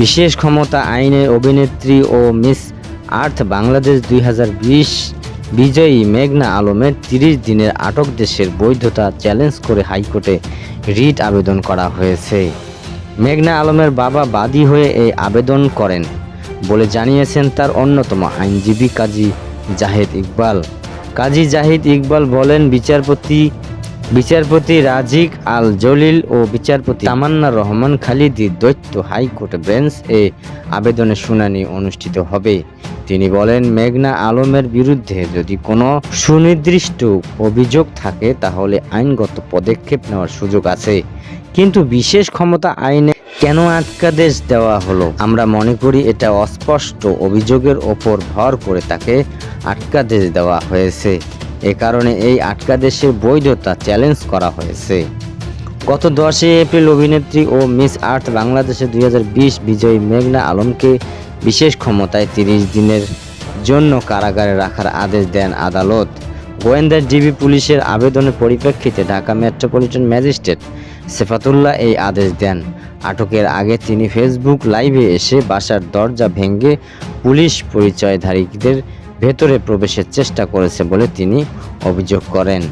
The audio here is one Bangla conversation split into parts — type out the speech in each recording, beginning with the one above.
বিশেষ ক্ষমতা আইনের অভিনেত্রী ও মিস আর্থ বাংলাদেশ দুই হাজার বিশ বিজয়ী মেঘনা আলমের তিরিশ দিনের আটক দেশের বৈধতা চ্যালেঞ্জ করে হাইকোর্টে রিট আবেদন করা হয়েছে। মেঘনা আলমের বাবা বাদী হয়ে এই আবেদন করেন বলে জানিয়েছেন তার অন্যতম আইনজীবী কাজী জাহেদ ইকবাল। কাজী জাহিদ ইকবাল বলেন, বিচারপতি বিচারপতি রাজিক আল জলিল ও বিচারপতি তামান্না রহমান খালিদির দৈত্য হাইকোর্ট বেঞ্চ এ আবেদনের শুনানি অনুষ্ঠিত হবে। তিনি বলেন, মেঘনা আলমের বিরুদ্ধে যদি কোনো সুনির্দিষ্ট অভিযোগ থাকে, তাহলে আইনগত পদক্ষেপ নেওয়ার সুযোগ আছে। কিন্তু বিশেষ ক্ষমতা আইনে কেন আটকাদেশ দেওয়া হলো? আমরা মনে করি এটা অস্পষ্ট অভিযোগের ওপর ভর করে তাকে আটকাদেশ দেওয়া হয়েছে। এ কারণে এই আটকাদেশের বৈধতা চ্যালেঞ্জ করা হয়েছে। গত দশই এপ্রিল অভিনেত্রী ও মিস আর্থ বাংলাদেশে দুই হাজার বিশ বিজয়ী মেঘনা আলমকে বিশেষ ক্ষমতায় তিরিশ দিনের জন্য কারাগারে রাখার আদেশ দেন আদালত। গোয়েন্দা ডিবি পুলিশের আবেদনের পরিপ্রেক্ষিতে ঢাকা মেট্রোপলিটন ম্যাজিস্ট্রেট সেফাতুল্লাহ এই আদেশ দেন। আটকের আগে তিনি ফেসবুক লাইভে এসে বাসার দরজা ভেঙে পুলিশ পরিচয়ধারীদের ভেতরে প্রবেশের চেষ্টা করেছে বলে তিনি অভিযোগ করেন।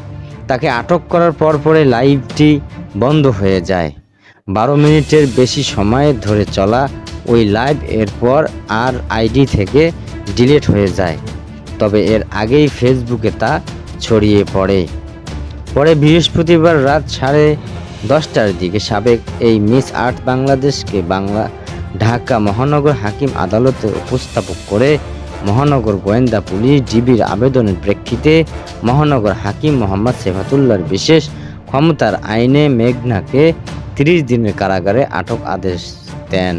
তাকে আটক করার পরপরে লাইভটি বন্ধ হয়ে যায়। বারো মিনিটের বেশি সময় ধরে চলা ওই লাইভ এরপর আর আইডি থেকে ডিলিট হয়ে যায়। তবে এর আগেই ফেসবুকে তা ছড়িয়ে পড়ে। পরে বৃহস্পতিবার রাত সাড়ে দশটার দিকে সাবেক এই মিস আর্ট বাংলাদেশকে বাংলা ঢাকা মহানগর হাকিম আদালতে উপস্থাপক করে মহানগর গোয়েন্দা পুলিশ ডিবির আবেদনের প্রেক্ষিতে মহানগর হাকিম মোহাম্মদ সেফাতুল্লার বিশেষ ক্ষমতার আইনে মেঘনাকে তিরিশ দিনের কারাগারে আটক আদেশ দেন।